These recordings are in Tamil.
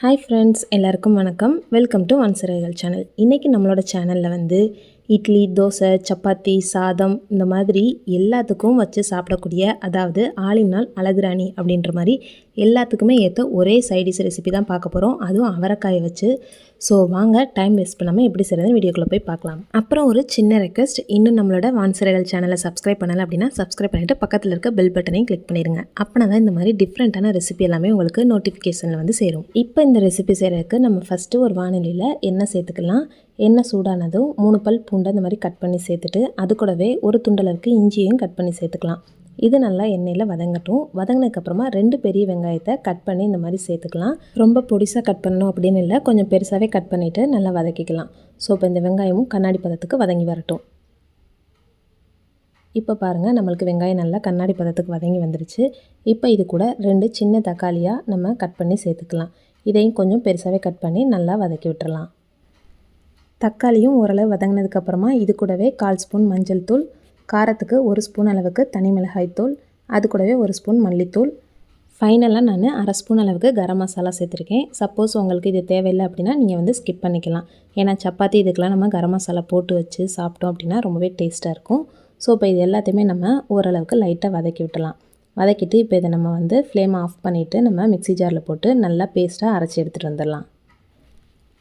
ஹாய் ஃப்ரெண்ட்ஸ் எல்லாருக்கும் வணக்கம். வெல்கம் டு வன்சிறைகள் சேனல் இன்றைக்கி நம்மளோட சேனலில் வந்து இட்லி தோசை சப்பாத்தி சாதம் இந்த மாதிரி எல்லாத்துக்கும் வச்சு சாப்பிடக்கூடிய அதாவது ஆளினால் அழகுராணி அப்படின்ற மாதிரி எல்லாத்துக்குமே ஏற்ற ஒரே சைடிஷ் ரெசிபி தான் பார்க்க போகிறோம் அதுவும் அவரைக்காயை வச்சு. ஸோ வாங்க டைம் வேஸ்ட் பண்ணாமல் எப்படி செய்கிறதுன்னு வீடியோக்குள்ளே போய் பார்க்கலாம். அப்புறம் ஒரு சின்ன ரெக்வஸ்ட் இன்னும் நம்மளோட வான்சிரைகள் சேனலை சப்ஸ்கிரைப் பண்ணலை அப்படின்னா சப்ஸ்கிரைப் பண்ணிவிட்டு பக்கத்தில் இருக்க பெல் பட்டனையும் கிளிக் பண்ணிடுங்க அப்படின்னா தான் இந்த மாதிரி டிஃப்ரெண்ட்டான ரெசிபி எல்லாமே உங்களுக்கு நோட்டிஃபிகேஷனில் வந்து சேரும். இப்போ இந்த ரெசிபி செய்கிறதுக்கு நம்ம ஃபஸ்ட்டு ஒரு வானிலையில் எண்ணெய் சேர்த்துக்கலாம். எண்ணெய் சூடானதும் மூணு பல் பூண்டை இந்த மாதிரி கட் பண்ணி சேர்த்துட்டு அது கூடவே ஒரு துண்டளவுக்கு இஞ்சியையும் கட் பண்ணி சேர்த்துக்கலாம். இது நல்லா எண்ணெயில் வதங்கட்டும். வதங்கினதுக்கப்புறமா ரெண்டு பெரிய வெங்காயத்தை கட் பண்ணி இந்த மாதிரி சேர்த்துக்கலாம். ரொம்ப பொடிசாக கட் பண்ணணும் அப்படின்னு இல்லை. கொஞ்சம் பெருசாகவே கட் பண்ணிவிட்டு நல்லா வதக்கிக்கலாம். ஸோ இப்போ இந்த வெங்காயமும் கண்ணாடி பதத்துக்கு வதங்கி வரட்டும். இப்போ பாருங்கள் நம்மளுக்கு வெங்காயம் நல்லா கண்ணாடி பதத்துக்கு வதங்கி வந்துருச்சு. இப்போ இது கூட ரெண்டு சின்ன தக்காளியாக நம்ம கட் பண்ணி சேர்த்துக்கலாம். இதையும் கொஞ்சம் பெருசாகவே கட் பண்ணி நல்லா வதக்கி விட்டுறலாம். தக்காளியும் ஓரளவு வதங்கினதுக்கப்புறமா இது கூடவே கால் ஸ்பூன் மஞ்சள் தூள் காரத்துக்கு ஒரு ஸ்பூன் அளவுக்கு தனி மிளகாய் தூள் அது கூடவே ஒரு ஸ்பூன் மல்லித்தூள். ஃபைனலாக நான் அரை ஸ்பூன் அளவுக்கு கரம் மசாலா சேர்த்துருக்கேன். சப்போஸ் உங்களுக்கு இது தேவையில்லை அப்படின்னா நீங்கள் வந்து ஸ்கிப் பண்ணிக்கலாம். ஏன்னா சப்பாத்தி இதுக்கெலாம் நம்ம கரம் மசாலா போட்டு வச்சு சாப்பிட்டோம் அப்படின்னா ரொம்பவே டேஸ்ட்டாக இருக்கும். ஸோ இப்போ இது எல்லாத்தையுமே நம்ம ஓரளவுக்கு லைட்டாக வதக்கி விட்டலாம் வதக்கிட்டு இப்போ இதை நம்ம வந்து ஃப்ளேம் ஆஃப் பண்ணிவிட்டு நம்ம மிக்சி ஜாரில் போட்டு நல்லா பேஸ்ட்டாக அரைச்சி எடுத்துகிட்டு வந்துடலாம்.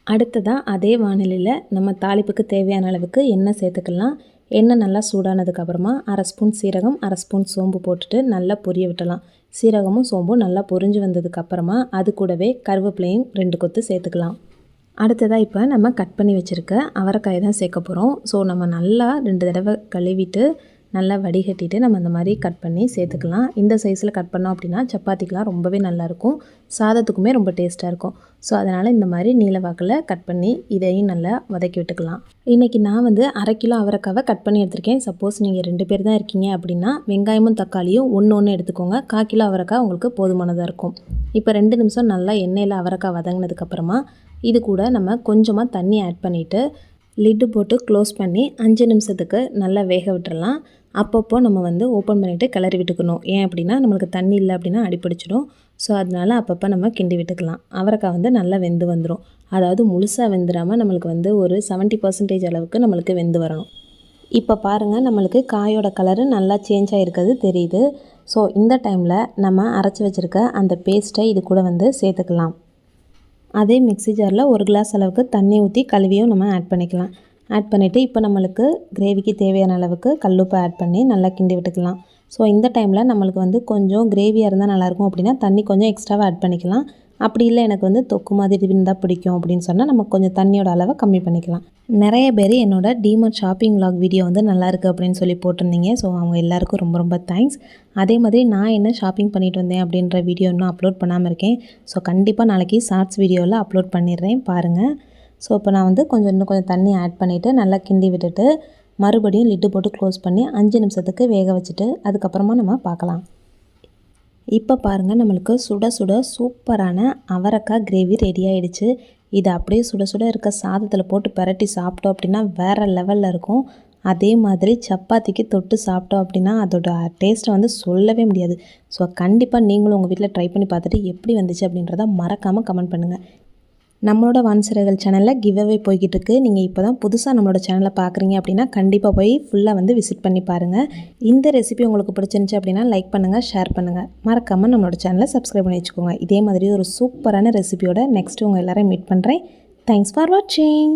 அடுத்ததாக அதே வானிலையில் நம்ம தாளிப்புக்கு தேவையான அளவுக்கு எண்ணெய் சேர்த்துக்கலாம். எண்ணெய் நல்லா சூடானதுக்கப்புறமா அரை ஸ்பூன் சீரகம் அரை ஸ்பூன் சோம்பு போட்டுட்டு நல்லா பொரிய விட்டலாம் சீரகமும் சோம்பும் நல்லா பொரிஞ்சு வந்ததுக்கப்புறமா அது கூடவே கருவேப்பிலையும் ரெண்டு கொத்து சேர்த்துக்கலாம். அடுத்ததாக இப்போ நம்ம கட் பண்ணி வச்சுருக்க அவரைக்காயை தான் சேர்க்க போகிறோம் ஸோ நம்ம நல்லா ரெண்டு தடவை கழுவிட்டு நல்லா வடிகட்டிட்டு நம்ம அந்த மாதிரி கட் பண்ணி சேர்த்துக்கலாம். இந்த சைஸில் கட் பண்ணோம் அப்படின்னா சப்பாத்திக்கெலாம் ரொம்பவே நல்லாயிருக்கும். சாதத்துக்குமே ரொம்ப டேஸ்ட்டாக இருக்கும். ஸோ அதனால் இந்த மாதிரி நீலவாக்கில் கட் பண்ணி இதையும் நல்லா வதக்கி விட்டுக்கலாம். இன்றைக்கி நான் வந்து அரை கிலோ அவரைக்காவை கட் பண்ணி எடுத்திருக்கேன். சப்போஸ் நீங்கள் ரெண்டு பேர் தான் இருக்கீங்க அப்படின்னா வெங்காயமும் தக்காளியும் ஒன்று ஒன்று எடுத்துக்கோங்க. கால் கிலோ அவரைக்காய் உங்களுக்கு போதுமானதாக இருக்கும். இப்போ ரெண்டு நிமிஷம் நல்லா எண்ணெயில் அவரைக்காய் வதங்கினதுக்கப்புறமா இது கூட நம்ம கொஞ்சமாக தண்ணி ஆட் பண்ணிவிட்டு லிட்டு போட்டு க்ளோஸ் பண்ணி அஞ்சு நிமிஷத்துக்கு நல்லா வேக விட்டுறலாம். அப்பப்போ நம்ம வந்து ஓப்பன் பண்ணிவிட்டு கிளறி விட்டுக்கணும். ஏன் அப்படின்னா நம்மளுக்கு தண்ணி இல்லை அப்படின்னா அடிப்பிடிச்சிடும் ஸோ அதனால் அப்பப்போ நம்ம கிண்டி விட்டுக்கலாம். அவரைக்காய் வந்து நல்லா வெந்து வந்துடும் அதாவது முழுசாக வெந்துடாமல் நம்மளுக்கு வந்து ஒரு செவன்ட்டி பர்சன்டேஜ் அளவுக்கு நம்மளுக்கு வெந்து வரணும். இப்போ பாருங்கள் நம்மளுக்கு காயோட கலரு நல்லா சேஞ்ச் ஆகிருக்கிறது தெரியுது. ஸோ இந்த டைமில் நம்ம அரைச்சி வச்சுருக்க அந்த பேஸ்ட்டை இது கூட வந்து சேர்த்துக்கலாம். அதே மிக்சி ஜாரில் ஒரு கிளாஸ் அளவுக்கு தண்ணி ஊற்றி கழுவியும் நம்ம ஆட் பண்ணிக்கலாம். ஆட் பண்ணிவிட்டு இப்போ நம்மளுக்கு கிரேவிக்கு தேவையான அளவுக்கு கல்லுப்பை ஆட் பண்ணி நல்லா கிண்டி விட்டுக்கலாம். ஸோ இந்த டைமில் நம்மளுக்கு வந்து கொஞ்சம் கிரேவியாக இருந்தால் நல்லாயிருக்கும். அப்படின்னா தண்ணி கொஞ்சம் எக்ஸ்ட்ராவாக ஆட் பண்ணிக்கலாம். அப்படி இல்லை எனக்கு வந்து தொக்கு மாதிரி இருந்தால் பிடிக்கும் அப்படின்னு சொன்னால் நம்ம கொஞ்சம் தண்ணியோட அளவை கம்மி பண்ணிக்கலாம். நிறைய பேர் என்னோட டிமார்ட் ஷாப்பிங் லாக் வீடியோ வந்து நல்லாயிருக்கு அப்படின்னு சொல்லி போட்டிருந்தீங்க. ஸோ அவங்க எல்லாருக்கும் ரொம்ப ரொம்ப தேங்க்ஸ் அதே மாதிரி நான் என்ன ஷாப்பிங் பண்ணிட்டு வந்தேன் அப்படின்ற வீடியோ இன்னும் அப்லோட் பண்ணாமல் இருக்கேன். ஸோ கண்டிப்பாக நாளைக்கு ஷார்ட்ஸ் வீடியோவில் அப்லோட் பண்ணிடுறேன். பாருங்கள் ஸோ இப்போ நான் வந்து கொஞ்சம் இன்னும் கொஞ்சம் தண்ணி ஆட் பண்ணிவிட்டு நல்லா கிண்டி விட்டுட்டு மறுபடியும் லிட்டு போட்டு க்ளோஸ் பண்ணி அஞ்சு நிமிஷத்துக்கு வேக வச்சுட்டு அதுக்கப்புறமா நம்ம பார்க்கலாம். இப்போ பாருங்கள் நம்மளுக்கு சுட சுட சூப்பரான அவரக்காய் கிரேவி ரெடி ஆகிடுச்சு இது அப்படியே சுட சுட இருக்க சாதத்தில் போட்டு பரட்டி சாப்பிட்டோம் அப்படின்னா வேறு லெவலில் இருக்கும். அதே மாதிரி சப்பாத்திக்கு தொட்டு சாப்பிட்டோம் அப்படின்னா அதோட டேஸ்ட்டை வந்து சொல்லவே முடியாது. ஸோ கண்டிப்பாக நீங்களும் உங்கள் வீட்டில் ட்ரை பண்ணி பார்த்துட்டு எப்படி வந்துச்சு அப்படின்றத மறக்காமல் கமெண்ட் பண்ணுங்கள் நம்மளோட வான்சிறகல் சேனலில் கிவ் அவே போய்கிட்டு இருக்குது நீங்கள் இப்போ தான் புதுசாக நம்மளோட சேனலை பார்க்குறீங்க அப்படின்னா கண்டிப்பாக போய் ஃபுல்லாக வந்து விசிட் பண்ணி பாருங்கள் இந்த ரெசிபி உங்களுக்கு பிடிச்சிருந்துச்சி அப்படின்னா லைக் பண்ணுங்கள் ஷேர் பண்ணுங்கள் மறக்காமல் நம்மளோட சேனலை சப்ஸ்கிரைப் பண்ணி வச்சுக்கோங்க. இதே மாதிரி ஒரு சூப்பரான ரெசிபியோட நெக்ஸ்ட்டு உங்கள் எல்லோரும் மீட் பண்ணுறேன் தேங்க்ஸ் ஃபார் வாட்சிங்